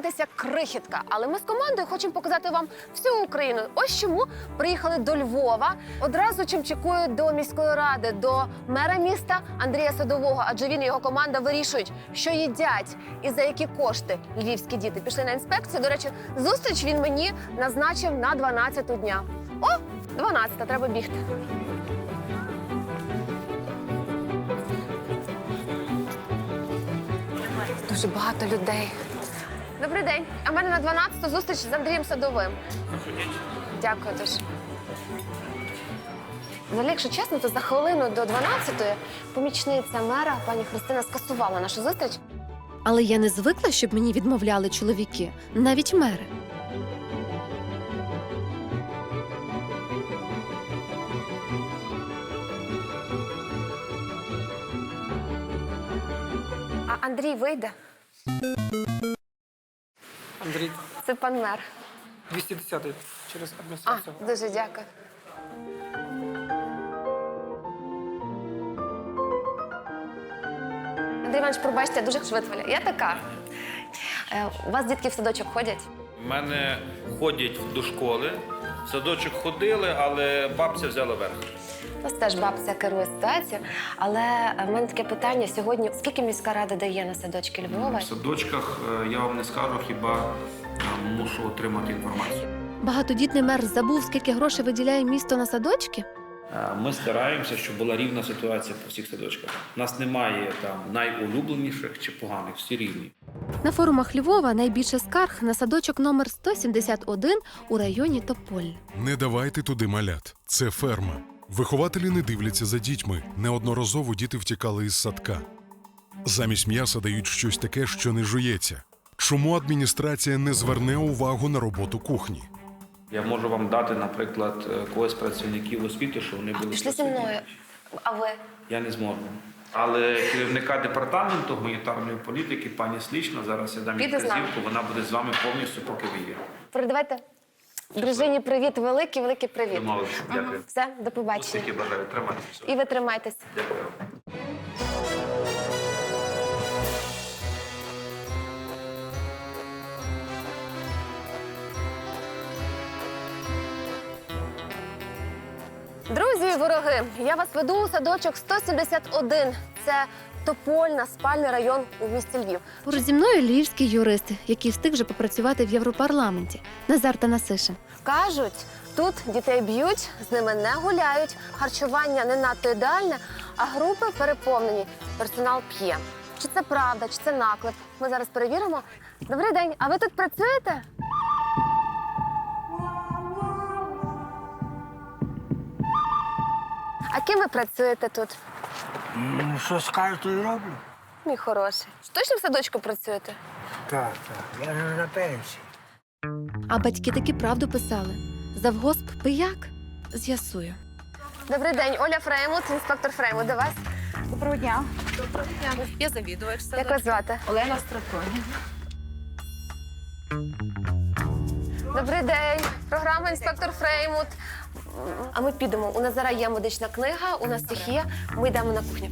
дивитесь крихітка, але ми з командою хочемо показати вам всю Україну. Ось чому приїхали до Львова. Одразу чимчикую до міської ради, до мера міста Андрія Садового, адже він і його команда вирішують, що їдять і за які кошти львівські діти. Пішли на інспекцію. До речі, зустріч він мені назначив на 12 дня. О, 12, треба бігти. Дуже багато людей. Добрий день. А в мене на 12 ту зустріч з Андрієм Садовим. Дякую дуже. Взагалі, якщо чесно, то за хвилину до 12-ї помічниця мера пані Христина скасувала нашу зустріч. Але я не звикла, щоб мені відмовляли чоловіки, навіть мери. А Андрій вийде. Це пан мер. 210 через А, адміністрацію. дуже дякую. Андрій Іванович, пробачте, я дуже швидко. Я така. Е, У вас дітки в садочок ходять? У мене ходять до школи. В садочок ходили, але бабця взяла верх. У нас теж бабця керує ситуацією. Але е, в мене таке питання сьогодні: скільки міська рада дає на садочки Львова? В садочках е, я вам не скажу, хіба мушу отримати інформацію. Багатодітний мер забув, скільки грошей виділяє місто на садочки. Е, Ми стараємося, щоб була рівна ситуація по всіх садочках. У нас немає там найулюбленіших чи поганих, всі рівні. На форумах Львова найбільше скарг на садочок номер 171 у районі Тополь. Не давайте туди малят. Це ферма. Вихователі не дивляться за дітьми. Неодноразово діти втікали із садка. Замість м'яса дають щось таке, що не жується. Чому адміністрація не зверне увагу на роботу кухні? Я можу вам дати, наприклад, е, когось працівників освіти, що вони були Пішли зі мною. А ви? Я не зможу. Але керівника департаменту гуманітарної політики, пані Слічна, зараз я дам вказівку, вона буде з вами повністю, поки ви є. Передавайте дружині привіт, великий, великий привіт. Домовилися. Дякую. Все, до побачення. Успіхи бажаю. Тримайтеся. І ви тримайтесь. Дякую. Друзі вороги, я вас веду у садочок 171. Це Топольна, спальний район у місті Львів. Поруч зі мною львівський юрист, який встиг вже попрацювати в Європарламенті. Назар Танасишин. Кажуть, тут дітей б'ють, з ними не гуляють, харчування не надто ідеальне, а групи переповнені. Персонал п'є. Чи це правда, чи це наклеп? Ми зараз перевіримо. Добрий день, а ви тут працюєте? А ким ви працюєте тут? Ну, що скажу, то й роблю. Мій хороший. Точно в садочку працюєте? Так, так. Я ж на пенсії. А батьки таки правду писали. Завгосп пияк? З'ясую. Добрий день, Оля Фреймут, інспектор Фреймут. До вас. Доброго дня. Я завідувач Як вас звати? Олена Стратоні. Добрий день. Програма інспектор Фреймут. А ми підемо. У нас зараз є медична книга, у нас їх є. Ми йдемо на кухню.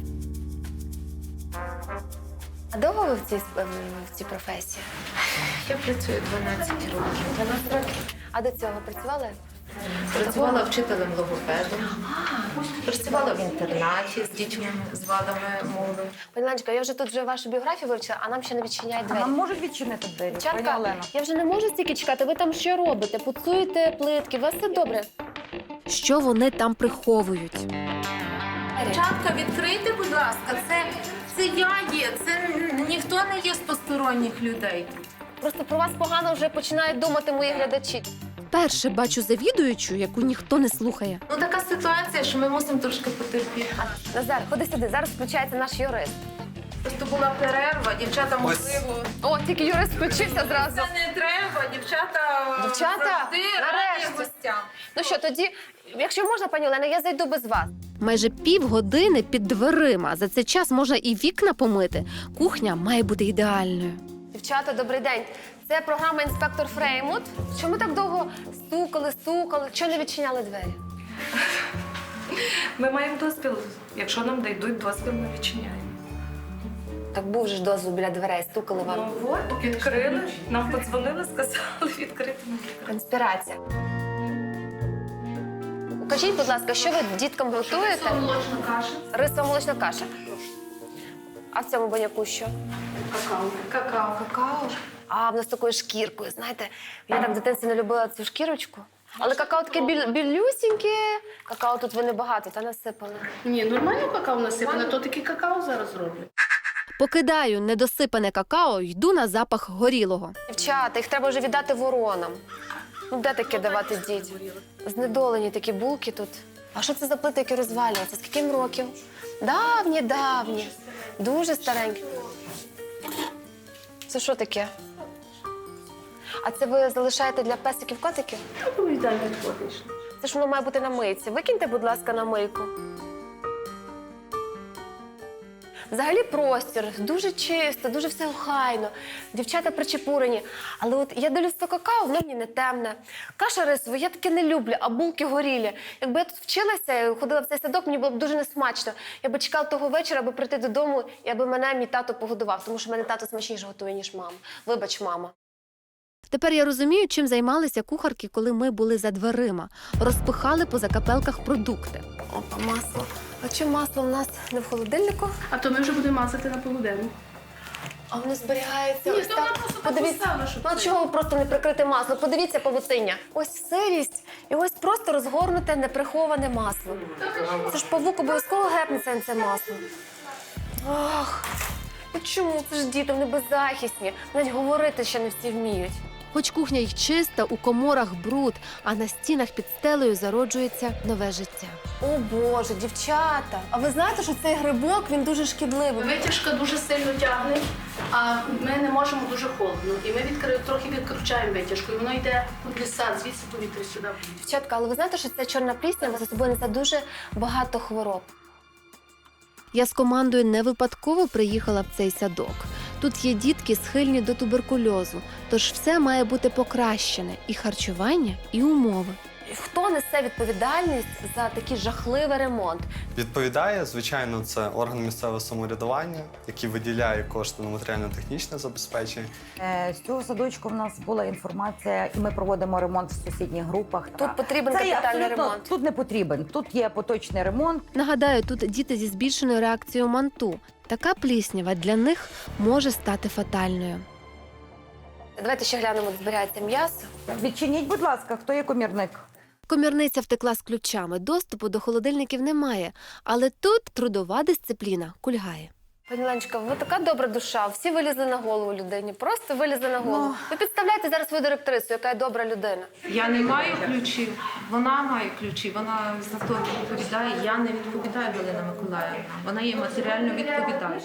А довго ви в цій, в цій професії? Я працюю 12 років. 12 років. А до цього працювали? Працювала вчителем логопедом. Працювала в інтернаті з дітьми з вадами мови. Пані Леночка, я вже тут вже вашу біографію вивчила, а нам ще не відчиняють двері. Нам можуть відчинити двері, Чарка, Олена. я вже не можу стільки чекати. Ви там що робите? Пуцуєте плитки, у вас все добре. Що вони там приховують? Чатка, відкрийте, будь ласка, це, це я є, це ніхто не є з посторонніх людей. Просто про вас погано вже починають думати мої глядачі. Перше бачу завідуючу, яку ніхто не слухає. Ну така ситуація, що ми мусимо трошки потерпіти. Назар, ходи сюди. Зараз включається наш юрист. Просто була перерва, дівчата можливо. О, тільки юрист включився зразу. Це не треба, дівчата, Дівчата, завжди раді нарешті. гостям. Ну що, тоді, якщо можна, пані Олена, я зайду без вас. Майже півгодини під дверима. За цей час можна і вікна помити. Кухня має бути ідеальною. Дівчата, добрий день. Це програма інспектор Фреймут. Чому так довго стукали, стукали? Чого не відчиняли двері? Ми маємо дозвіл. Якщо нам дайдуть дозвіл, ми відчиняємо. Так був же ж дозвіл біля дверей, стукали вам. Ну от, відкрили, нам подзвонили, сказали відкрити. ми. Конспірація. Кажіть, будь ласка, що ви діткам готуєте? Молочна каша. Рисова молочна каша. А в цьому баняку що? Какао. Какао. Какао. А, в нас такою шкіркою, знаєте. Я так в дитинстві не любила цю шкірочку. Але какао таке біль, білюсіньке. Какао тут ви небагато, та насипали. Ні, нормально какао насипане, то таке какао зараз роблять. Покидаю недосипане какао, йду на запах горілого. Дівчата, їх треба вже віддати воронам. Ну, де таке давати дітям? Знедолені такі булки тут. А що це за плити, які розвалюються? Скільки їм років? Давні, давні. Дуже старенькі. Це що таке? А це ви залишаєте для песиків котиків? Це ж воно має бути на мийці. Викиньте, будь ласка, на мийку. Взагалі простір, дуже чисто, дуже все охайно. Дівчата причепурені. Але от я дивлюсь це какао, воно мені не темне. Каша рисова, я таке не люблю, а булки горілі. Якби я тут вчилася, ходила в цей садок, мені було б дуже несмачно. Я би чекала того вечора, аби прийти додому, і аби мене мій тато погодував, тому що мене тато смачніше готує, ніж мама. Вибач, мама. Тепер я розумію, чим займалися кухарки, коли ми були за дверима. Розпихали по закапелках продукти. Опа, масло. А чому масло в нас не в холодильнику? А то ми вже будемо мазати на полуденну. А воно зберігається. Ні, ось то так. просто Подивіться, поставила, щоб ну це- чого просто не прикрите масло? Подивіться павутиння. Ось сирість і ось просто розгорнуте неприховане масло. Це ж павук обов'язково гепнеться на це масло. Ах, ну чому це ж діти, вони беззахисні. Навіть говорити ще не всі вміють. Хоч кухня й чиста, у коморах бруд, а на стінах під стелею зароджується нове життя. О Боже, дівчата! А ви знаєте, що цей грибок він дуже шкідливий? Витяжка дуже сильно тягне, а ми не можемо дуже холодно. І ми відкри... трохи відкручаємо витяжку, і воно йде у ліса, звідси повітря сюди. Дівчатка, але ви знаєте, що ця чорна пліснява за собою несе дуже багато хвороб. Я з командою не випадково приїхала в цей садок. Тут є дітки схильні до туберкульозу, тож все має бути покращене і харчування, і умови. Хто несе відповідальність за такий жахливий ремонт? Відповідає, звичайно, це орган місцевого самоврядування, який виділяє кошти на матеріально-технічне забезпечення. Е, З цього садочку в нас була інформація, і ми проводимо ремонт в сусідніх групах. Тут потрібен Це є капітальний абсолютно- ремонт. Тут не потрібен. Тут є поточний ремонт. Нагадаю, тут діти зі збільшеною реакцією манту. Така пліснява для них може стати фатальною. Давайте ще глянемо, де зберігається м'ясо. Відчиніть, будь ласка, хто є комірник? Комірниця втекла з ключами, доступу до холодильників немає, але тут трудова дисципліна кульгає. Пані Леночка, ви така добра душа. Всі вилізли на голову людині. Просто вилізли на голову. Ну. Ви підставляєте зараз свою директрису, яка є добра людина. Я не маю ключів, вона має ключі, вона за то відповідає. Я не відповідаю, Галина Миколаївна. Вона є матеріально відповідальна.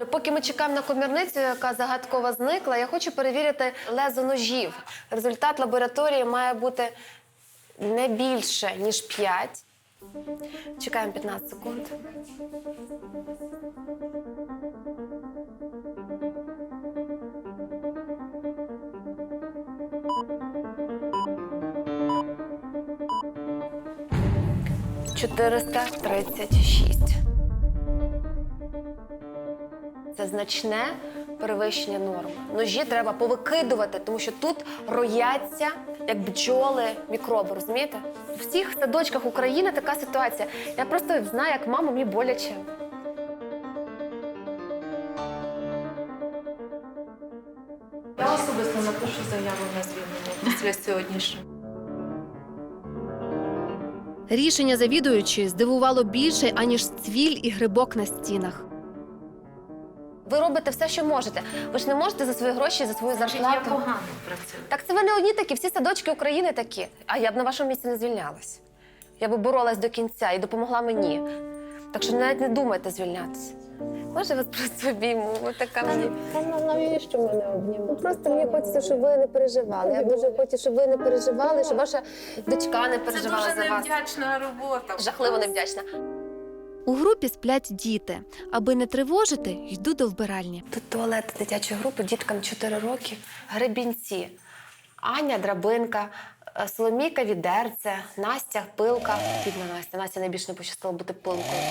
Ну, Поки ми чекаємо на комірницю, яка загадково зникла, я хочу перевірити лезо ножів. Результат лабораторії має бути не більше, ніж 5. Чекаємо 15 секунд. Чотириста тридцять шість. Це значне перевищення норми. Ножі треба повикидувати, тому що тут рояться як бджоли мікроби. Розумієте? У всіх садочках України така ситуація. Я просто знаю, як мама мені боляче. Я особисто напишу заяву на звільнення після сьогоднішнього. Рішення завідуючої здивувало більше, аніж цвіль і грибок на стінах. Ви робите все, що можете. Ви ж не можете за свої гроші, за свою Значить, я зарплату. погано працюю. Так це ви не одні такі, всі садочки України такі. А я б на вашому місці не звільнялась. Я би боролась до кінця і допомогла мені. Так що навіть не думайте звільнятися. Може, вас просто обійму, ви така мені. Навіщо мене обніму? Просто мені хочеться, щоб ви не переживали. Я дуже хочу, щоб ви не переживали, щоб ваша дочка не Це переживала дуже за вас. невдячна робота. Жахливо невдячна. У групі сплять діти. Аби не тривожити, йду до вбиральні. Тут туалет дитячої групи, діткам 4 роки, гребінці. Аня драбинка, е, Соломійка відерце, Настя пилка. Бідна Настя. Настя найбільше не пощастило бути пилкою.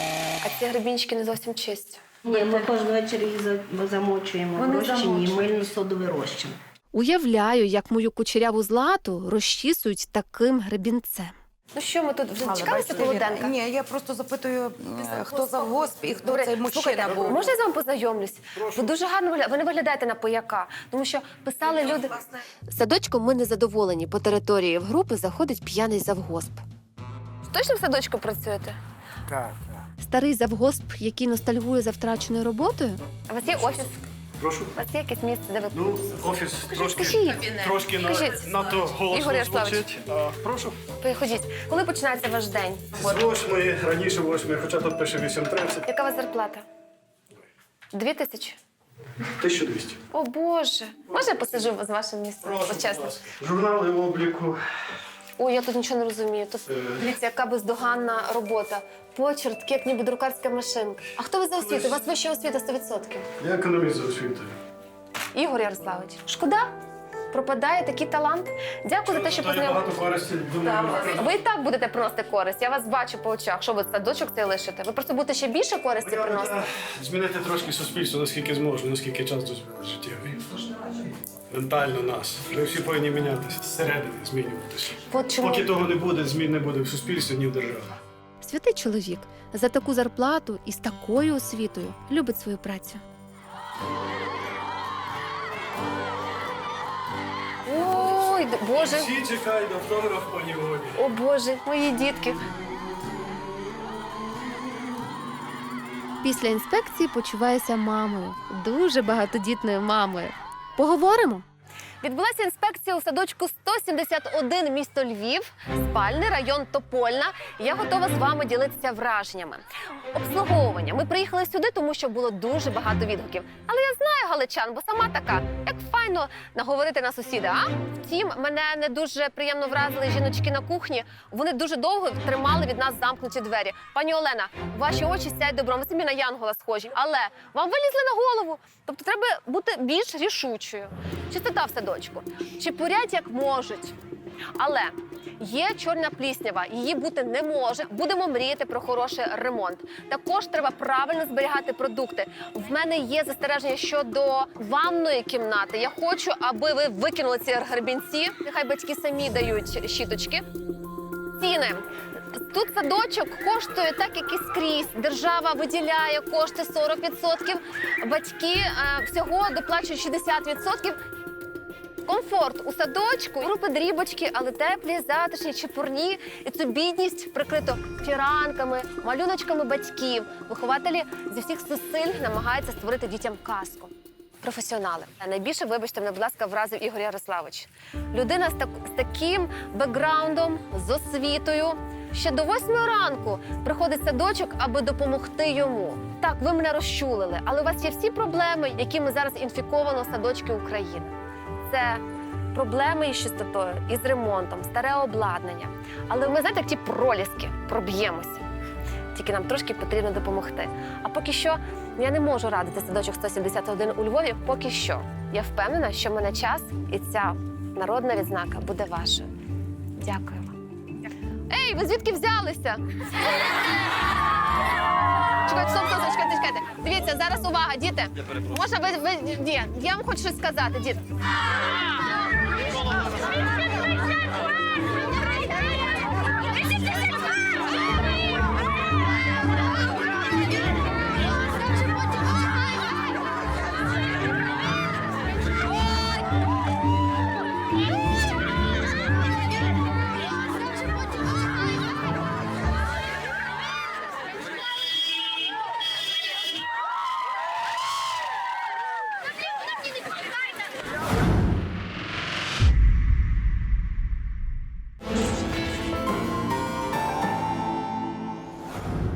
А ці гребінчики не зовсім чисті. Ні, ми кожен вечір їх замочуємо Вони в розчині, мильно-содовий розчин. Уявляю, як мою кучеряву злату розчісують таким гребінцем. Ну що ми тут вже Але чекалися бачите, Ні, я просто запитую, е, хто за госп і хто Добре, цей мужчина слухайте, був. можна я з вами познайомлюсь? Ви дуже гарно виглядаєте. Ви не виглядаєте на пояка, тому що писали люди. Садочком ми не задоволені. По території в групи заходить п'яний завгосп. Точно в садочку працюєте? Так, так. Старий завгосп, який ностальгує за втраченою роботою. А у вас є офіс? Прошу. У вас є якесь місце, де ви Ну, офіс трошки, скажіть. трошки на, Скажіть. надто Ігор голосно Ярославович. звучить. А, прошу. Походіть. Коли починається ваш день? З восьмої, раніше восьмої, хоча тут пише 8.30. Яка у вас зарплата? Дві тисячі? 1200. О Боже. Можна я посиджу з вашим місцем? Прошу, От чесно. Журнали обліку. Ой, я тут нічого не розумію. Тут Е. дивіться, яка бездоганна робота. Почерк, як ніби друкарська машинка. А хто ви за освіту? У вас вища освіта 100%. Я економіст за освітою. Ігор Ярославович. Шкода, пропадає такий талант. Дякую за те, що є познайомили. багато користі. Думаю, Ви і так будете приносити користь. Я вас бачу по очах. Що ви садочок цей лишите? Ви просто будете ще більше користі приносити. змінити трошки суспільство, наскільки зможу, наскільки час дозволить життєвий. Ментально нас. Ми всі повинні мінятися зсередини, змінюватися. От чому Поки того не буде, змін не буде в суспільстві, ні в державі. Святий чоловік за таку зарплату і з такою освітою любить свою працю. ой, д- Боже, Всі чекають автограф по неволі. о Боже, мої дітки. Після інспекції почуваюся мамою, дуже багатодітною мамою. Поговоримо. Відбулася інспекція у садочку 171 місто Львів, спальний район Топольна. Я готова з вами ділитися враженнями. Обслуговування. Ми приїхали сюди, тому що було дуже багато відгуків. Але я знаю галичан, бо сама така, як файно наговорити на сусіда. А втім, мене не дуже приємно вразили жіночки на кухні. Вони дуже довго тримали від нас замкнуті двері. Пані Олена, ваші очі сяють добром, ви самі на Янгола схожі. Але вам вилізли на голову. Тобто треба бути більш рішучою. Чистота в садочку. Чепурять як можуть. Але є чорна пліснява, її бути не може. Будемо мріяти про хороший ремонт. Також треба правильно зберігати продукти. В мене є застереження щодо ванної кімнати. Я хочу, аби ви викинули ці гребінці. Нехай батьки самі дають щіточки. Ціни. Тут садочок коштує так, як і скрізь. Держава виділяє кошти 40%, батьки е, всього доплачують 60%. Комфорт у садочку, групи дрібочки, але теплі, затишні, чепурні. І цю бідність прикрито фіранками, малюночками батьків. Вихователі зі всіх зусиль намагаються створити дітям казку. Професіонали. А найбільше, вибачте, мене, будь ласка, вразив Ігор Ярославович. Людина з, так, з таким бекграундом, з освітою. Ще до восьмої ранку приходить садочок, аби допомогти йому. Так, ви мене розчулили, але у вас є всі проблеми, якими зараз інфіковано садочки України. Це проблеми із чистотою, із ремонтом, старе обладнання. Але ми знаєте, як ті проліски проб'ємося. Тільки нам трошки потрібно допомогти. А поки що я не можу радити садочок 171 у Львові. Поки що. Я впевнена, що мене час і ця народна відзнака буде вашою. Дякую вам. Ей, ви звідки взялися? Чекайте, стоп, стоп, стоп, чекайте, чекайте. Дивіться, зараз увага, діти. Може, ви, ви ні, я вам хочу щось сказати, діти.